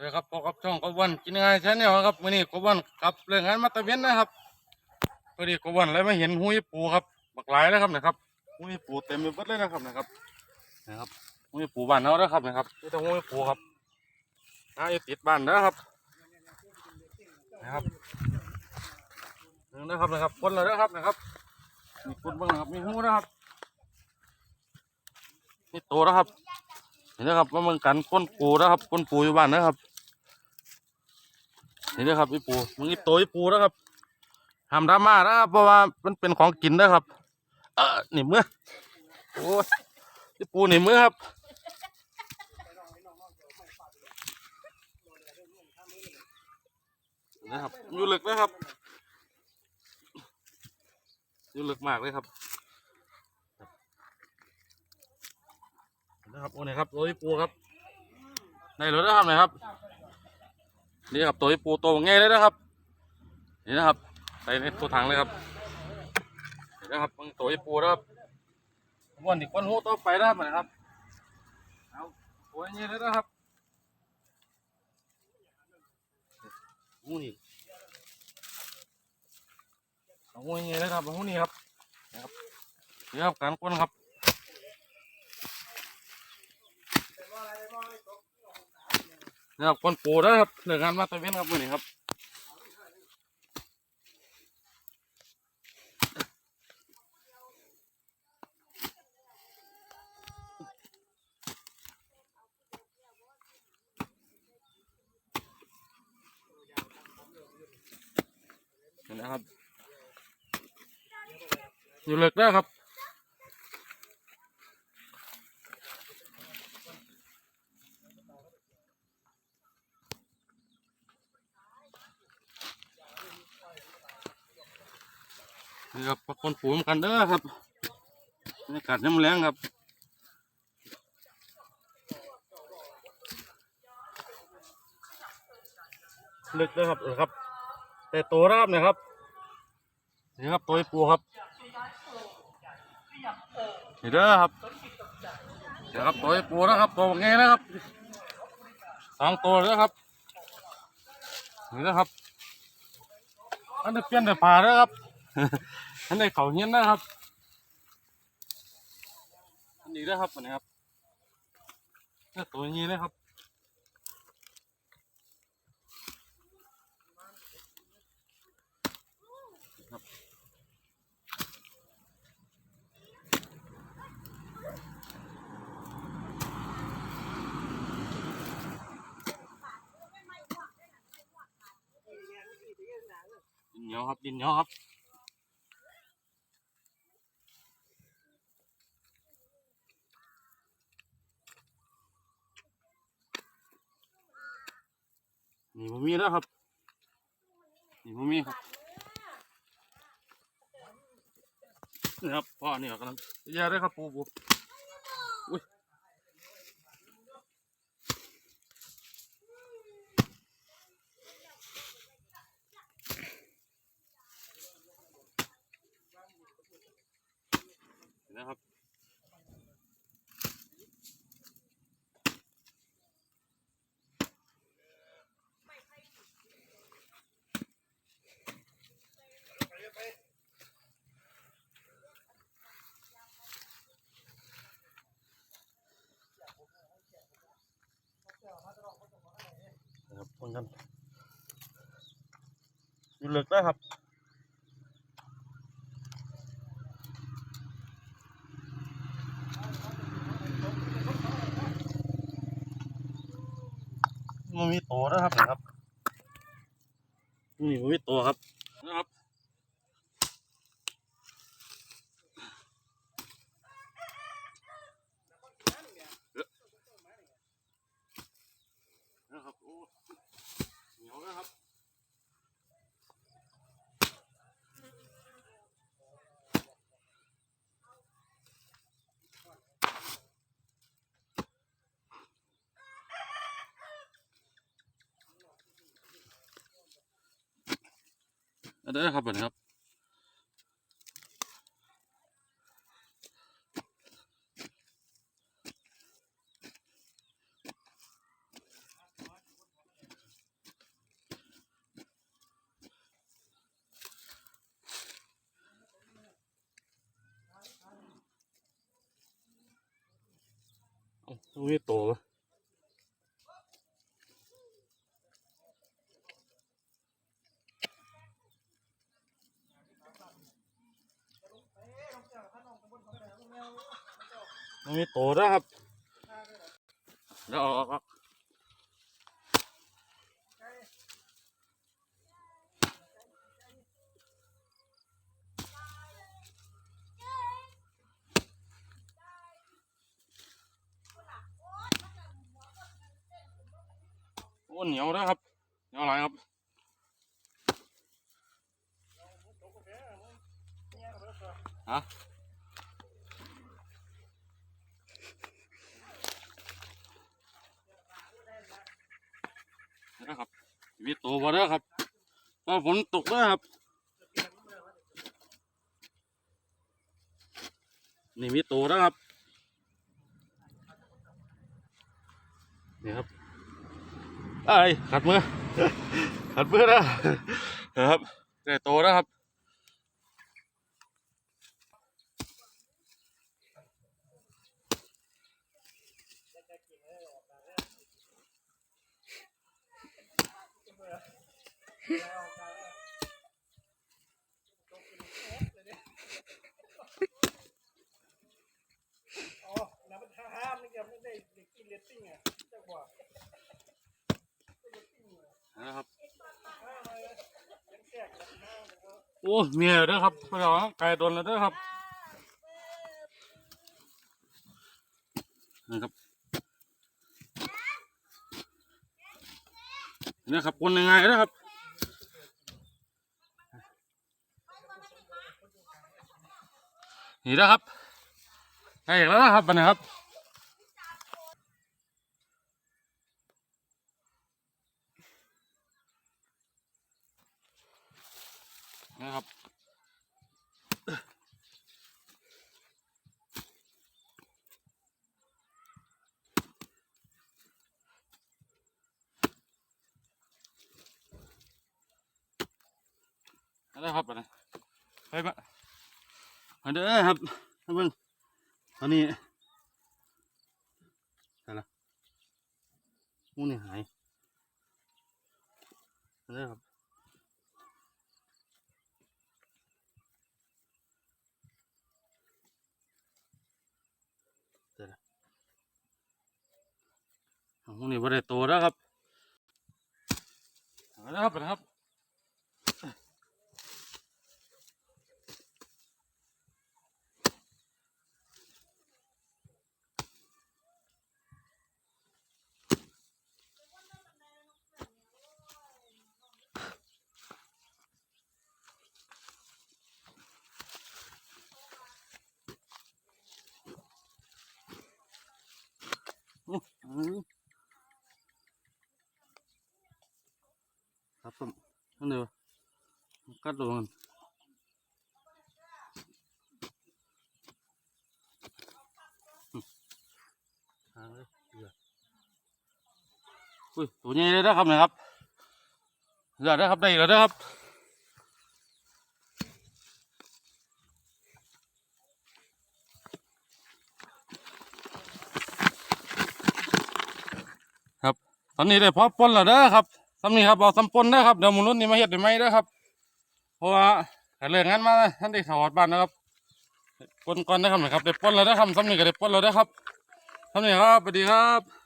เลยครับพบกับช่องกบวันกินง่ายชาแนลครับมื้อนี้กบวันกลับเรื่องงานมาตะเวนนะครับพอดีกบวันเลยมาเห็นหุยปูครับบักหลายแล้วครับนะครับหุยปูเต็มไปหมดเลยนะครับนะครับนะครับหุยปูบ้านเราแล้วครับนะครับนี่ต้องหุยปูครับน่าจะติดบ้านนะครับนะครับนึงนะครับนะครับคนเลยนะครับนะครับมีคนบ้างนะครับมีหูนะครับนี่โตแล้วครับนี่นะครับว่ามึงกันก้นปูนะครับก้นปูอยู่บ้านนะครับ นี่นะครับพี่ปูมึงอีโตอีปูนะครับทำดราม่านะครับเพราะว่ามันเป็นของกินนะครับ เออหนีมือโอ้ยพี่ปูหนีมือครับนะครับอยู่ลึกนะครับอยู่ลึกมากเลยครับนะครับโอ้นี่ครับตัวที่ปูครับในรถนะครับไหนครับ นี่ครับตัวที่ปูตัวง่ายเลยนะครับ นี่นะครับใส่ในตัวถังเลยครับนี่นะครับตัวที่ปูนะครับวันนี้คนหูต่อไปนะครับนะครับเอาตัวง่ายเลยนะครับหูนี่เอาหูง่ายเลยครับหูนี่ครับนะครับนี่ครับการก้นครับ นะครับคนปูนะครับเหลืองานมาตะเวนครับมือนี้ครับเห็นนะครับ อยู่เล็กได้ครับ นี่ครับปลาคนปูเหมือนกันเด้อครับบรรยากาศน้ำแรงครับลึกนะครับเออครับ แต่ตนะครับเนี่ยครับนี่ครับตัวปูครับนี่เด้อครับเดี๋ยวครับตัวปูนะครับตัวไงนะครับสองตัวเลยครับนี่นะครับอันนี้เปลี่ยนแต่ผ่าแล้วครับ อันนี้เขาเฮี้ยนนะครับ อันนี้นะครับอันนี้ครับตัวนี้นะครับครับดินเหนียวครับดินเหนียวครับ นี่ผมมีแล้วครับ นี่ผมมีครับนี่ครับพ่อนี่กำลังแย่เลยครับปูปูอุ้ยนี่นะครับ นะครับคนกัน อยู่เหลือกได้ครับมันมีตัวนะครับนะครับนี่มันมีตัวครับนะครับนะครับ เด้อครับผมครับโอ้ยรงนี้โตปะ มันมีโตด้วยครับเดี๋ยวเอาออกโอ้เหนียวด้วยครับเหนียวอะไรครับฮะ นะครับมีโตมาด้วยครับตอนฝนตกด้วยครับ นี่มีโตนะครับนี่ครับไอ้ยขัดมือขัดมือนะนะครับได้โตนะครับ อ๋อแล้วมันห้ามนี่จะไม่ได้กินเลตติ้งอะจะบอกนะครับห้ามเลยยังแจกแล้วห้ามเลยก็โอ้เมียเด้อครับพี่น้องไก่โดนแล้วเด้อครับนะครับนี่นะครับคนยังไงนะครับ นี่นะครับได้อีกแล้วนะครับบันนี้ครับนะครับได้ครับไปเลยไปมา มาเด้อครับมานเบิ่งตอนนี้อะไรหมูนี่หายมาเด้อครับเดี๋ยวนะมูนี่บ่ได้โตแล้วครับมาเด้อครับไปเลยครับ อืม ครับผมนั่นเดียวกัดลงอุ้ยตัวใหญ่เลยนะครับเนี่ยครับเดี๋ยวนะครับได้แล้วนะครับ ตอนนี้ได้พอปนแล้วเด้อครับสำนี้ครับเอาสำปนเด้อครับเดี๋ยวมูลุ่นนี้มาเฮ็ดได้ไหมเด้อครับ เพราะว่าถ้าเรื่องงานมาท่านได้ขอดบ้านนะครับปนก่อนนะครับนะครับได้ปนแล้วเด้อครับสำนี้ก็ได้ปนแล้วเด้ครับสำนี้ครับสวัสดีครับ